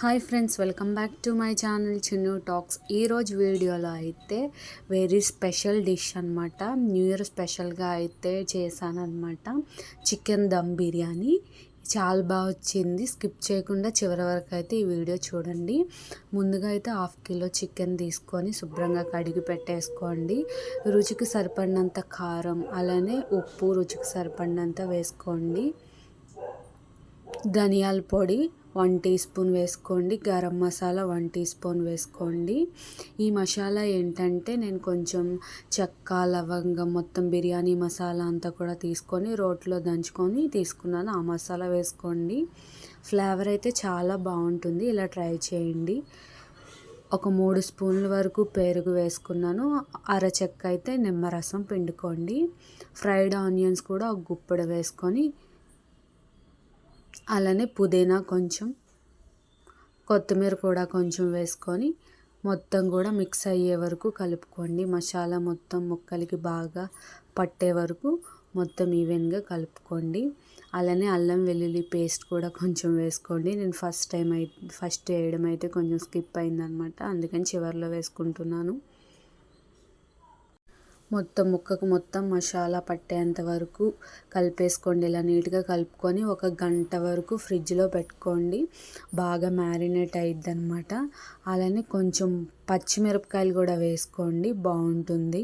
Hi friends welcome back to my channel Chinnu talks ఈరోజు వీడియోలో అయితే వెరీ స్పెషల్ డిష్ అనమాట న్యూ ఇయర్ స్పెషల్గా అయితే చేశాను అనమాట చికెన్ దమ్ బిర్యానీ చాలా బాగా వచ్చింది. స్కిప్ చేయకుండా చివరి వరకు అయితే ఈ వీడియో చూడండి. ముందుగా అయితే హాఫ్ కిలో చికెన్ తీసుకొని శుభ్రంగా కడిగి పెట్టేసుకోండి. రుచికి సరిపడినంత కారం అలానే ఉప్పు రుచికి సరిపడినంత వేసుకోండి. ధనియాల పొడి వన్ టీ స్పూన్ వేసుకోండి. Garam masala one teaspoon వేసుకోండి. ఈ మసాలా ఏంటంటే నేను కొంచెం చెక్క లవంగం మొత్తం బిర్యానీ మసాలా అంతా కూడా తీసుకొని రోట్లో దంచుకొని తీసుకున్నాను. ఆ మసాలా వేసుకోండి. ఫ్లేవర్ అయితే చాలా బాగుంటుంది. ఇలా ట్రై చేయండి. ఒక మూడు స్పూన్ల వరకు పెరుగు వేసుకున్నాను. అరచెక్క అయితే నిమ్మరసం పిండుకోండి. ఫ్రైడ్ ఆనియన్స్ కూడా ఒక గుప్పెడు వేసుకొని అలానే పుదీనా కొంచెం కొత్తిమీర కూడా కొంచెం వేసుకొని మొత్తం కూడా మిక్స్ అయ్యే వరకు కలుపుకోండి. మసాలా మొత్తం ముక్కలకి బాగా పట్టే వరకు మొత్తం ఈవెన్గా కలుపుకోండి. అలానే అల్లం వెల్లుల్లి పేస్ట్ కూడా కొంచెం వేసుకోండి. నేను ఫస్ట్ టైం అయితే ఫస్ట్ వేయడం అయితే కొంచెం స్కిప్ అయిందనమాట. అందుకని చివరిలో వేసుకుంటున్నాను. మొత్తం ముక్కకు మొత్తం మసాలా పట్టేంత వరకు కలిపేసుకోండి. ఇలా నీట్గా కలుపుకొని ఒక గంట వరకు ఫ్రిడ్జ్లో పెట్టుకోండి. బాగా మ్యారినేట్ అయ్యిద్ది అనమాట అలానే కొంచెం పచ్చిమిరపకాయలు కూడా వేసుకోండి. బాగుంటుంది.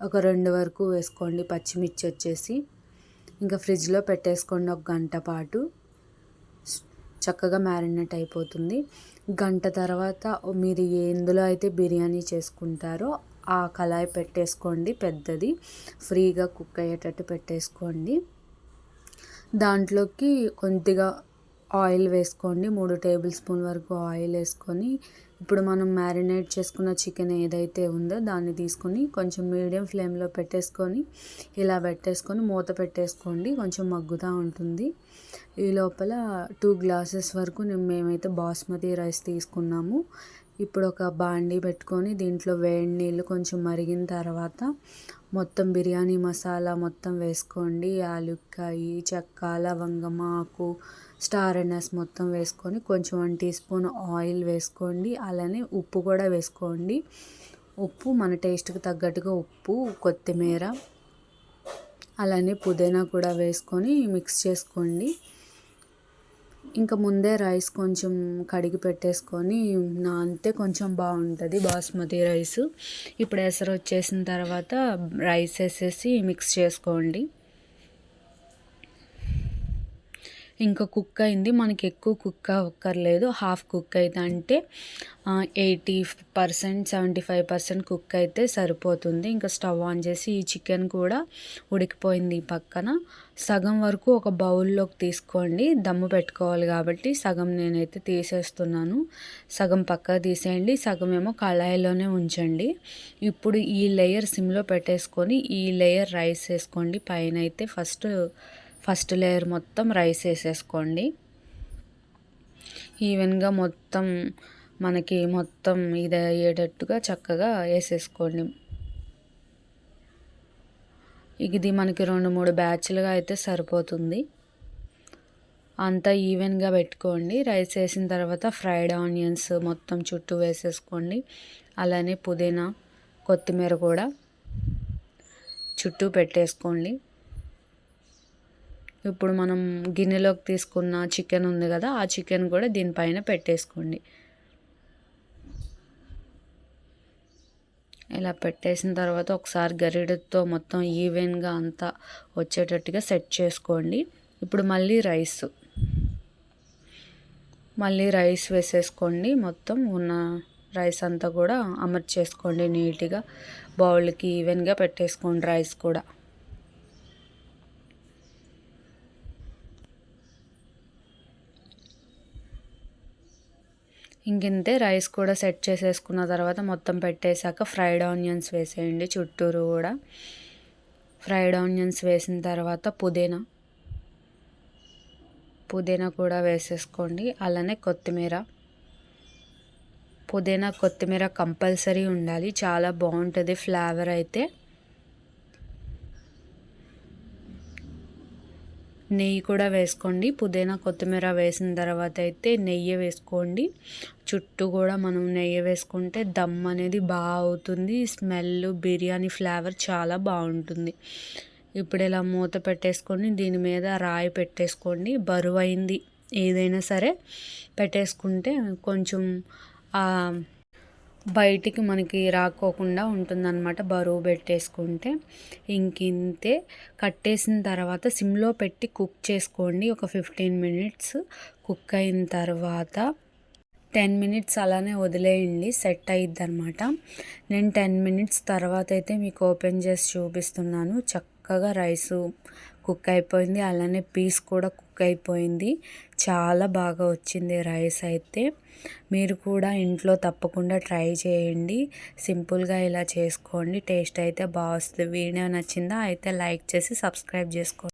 ఒక రెండు వరకు వేసుకోండి. పచ్చిమిర్చి వచ్చేసి ఇంకా ఫ్రిడ్జ్లో పెట్టేసుకోండి ఒక గంట పాటు. చక్కగా మ్యారినేట్ అయిపోతుంది. గంట తర్వాత మీరు ఎందులో అయితే బిర్యానీ చేసుకుంటారో ఆ కళాయి పెట్టేసుకోండి పెద్దది. ఫ్రీగా కుక్ అయ్యేటట్టు పెట్టేసుకోండి. దాంట్లోకి కొద్దిగా ఆయిల్ వేసుకోండి. మూడు టేబుల్ స్పూన్ వరకు ఆయిల్ వేసుకొని ఇప్పుడు మనం మ్యారినేట్ చేసుకున్న చికెన్ ఏదైతే ఉందో దాన్ని తీసుకొని కొంచెం మీడియం ఫ్లేమ్లో పెట్టేసుకొని ఇలా పెట్టేసుకొని మూత పెట్టేసుకోండి. కొంచెం మగ్గుతూ ఉంటుంది. ఈ లోపల టూ గ్లాసెస్ వరకు మేమైతే బాస్మతి రైస్ తీసుకున్నాము. ఇప్పుడు ఒక బాండీ పెట్టుకొని దీంట్లో వేడి నీళ్ళు కొంచెం మరిగిన తర్వాత మొత్తం బిర్యానీ మసాలా మొత్తం వేసుకోండి. యాలుక్కాయి చెక్క లవంగం ఆకు స్టార్ ఎనస్ మొత్తం వేసుకొని కొంచెం వన్ టీ స్పూన్ ఆయిల్ వేసుకోండి. అలానే ఉప్పు కూడా వేసుకోండి. ఉప్పు మన టేస్ట్కి తగ్గట్టుగా ఉప్పు కొత్తిమీర అలానే పుదీనా కూడా వేసుకొని మిక్స్ చేసుకోండి. ఇంకా ముందే రైస్ కొంచెం కడిగి పెట్టేసుకొని నానితే కొంచెం బాగుంటుంది బాస్మతి రైస్. ఇప్పుడు ఎసరు వచ్చేసిన తర్వాత రైస్ వేసేసి మిక్స్ చేసుకోండి. ఇంకా కుక్ అయింది. మనకి ఎక్కువ కుక్ అవ్వక్కర్లేదు. హాఫ్ కుక్ అయితే అంటే eighty percent seventy five percent cook అయితే సరిపోతుంది. ఇంకా స్టవ్ ఆన్ చేసి ఈ చికెన్ కూడా ఉడికిపోయింది ఈ పక్కన. సగం వరకు ఒక బౌల్లోకి తీసుకోండి. దమ్ము పెట్టుకోవాలి కాబట్టి సగం నేనైతే తీసేస్తున్నాను. సగం పక్క తీసేయండి. సగం ఏమో కళాయిలోనే ఉంచండి. ఇప్పుడు ఈ లేయర్ సిమ్లో పెట్టేసుకొని ఈ లేయర్ రైస్ వేసుకోండి. పైన అయితే ఫస్ట్ ఫస్ట్ లేయర్ మొత్తం రైస్ వేసేసుకోండి. ఈవెన్గా మొత్తం మనకి మొత్తం ఇది అయ్యేటట్టుగా చక్కగా వేసేసుకోండి. ఇది మనకి రెండు మూడు బ్యాచ్లుగా అయితే సరిపోతుంది. అంతా ఈవెన్గా పెట్టుకోండి. రైస్ వేసిన తర్వాత ఫ్రైడ్ ఆనియన్స్ మొత్తం చుట్టూ వేసేసుకోండి. అలానే పుదీనా కొత్తిమీర కూడా చుట్టూ పెట్టేసుకోండి. ఇప్పుడు మనం గిన్నెలోకి తీసుకున్న చికెన్ ఉంది కదా ఆ చికెన్ కూడా దీనిపైన పెట్టేసుకోండి. ఇలా పెట్టేసిన తర్వాత ఒకసారి గరిడతో మొత్తం ఈవెన్గా అంతా వచ్చేటట్టుగా సెట్ చేసుకోండి. ఇప్పుడు మళ్ళీ రైస్. మళ్ళీ రైస్ వేసేసుకోండి. మొత్తం ఉన్న రైస్ అంతా కూడా అమర్చేసుకోండి నీట్గా. బౌల్కి ఈవెన్గా పెట్టేసుకోండి రైస్ కూడా. ఇంకింతే రైస్ కూడా సెట్ చేసేసుకున్న తర్వాత మొత్తం పెట్టేశాక ఫ్రైడ్ ఆనియన్స్ వేసేయండి చుట్టూరు కూడా. ఫ్రైడ్ ఆనియన్స్ వేసిన తర్వాత పుదీనా. పుదీనా కూడా వేసేసుకోండి. అలానే కొత్తిమీర. పుదీనా కొత్తిమీర కంపల్సరీ ఉండాలి. చాలా బాగుంటుంది ఫ్లేవర్ అయితే. నెయ్యి కూడా వేసుకోండి. పుదీనా కొత్తిమీర వేసిన తర్వాత అయితే నెయ్యి వేసుకోండి. చుట్టూ కూడా మనం నెయ్యి వేసుకుంటే దమ్ అనేది బాగా అవుతుంది. స్మెల్ బిర్యానీ ఫ్లేవర్ చాలా బాగుంటుంది. ఇప్పుడు ఇలా మూత పెట్టేసుకొని దీని మీద రాయి పెట్టేసుకోండి. బరువైంది. ఏదైనా సరే పెట్టేసుకుంటే కొంచెం బయటికి మనకి రాకోకుండా ఉంటుందన్నమాట. బరువు పెట్టేసుకుంటే ఇంకింతే కట్టేసిన తర్వాత సిమ్లో పెట్టి కుక్ చేసుకోండి. ఒక ఫిఫ్టీన్ మినిట్స్ కుక్ అయిన తర్వాత టెన్ మినిట్స్ అలానే వదిలేయండి. సెట్ అయ్యిద్ది అనమాట నేను టెన్ మినిట్స్ తర్వాత అయితే మీకు ఓపెన్ చేసి చూపిస్తున్నాను. చక్కగా రైసు కుక్ అయిపోయింది. అలానే పీస్ కూడా కుక్ అయిపోయింది. చాలా బాగా వచ్చింది రైస్ అయితే. మీరు కూడా ఇంట్లో తప్పకుండా ట్రై చేయండి. సింపుల్గా ఇలా చేసుకోండి. టేస్ట్ అయితే బాగా వస్తుంది. వీడియో నచ్చిందా అయితే లైక్ చేసి సబ్స్క్రైబ్ చేసుకోండి.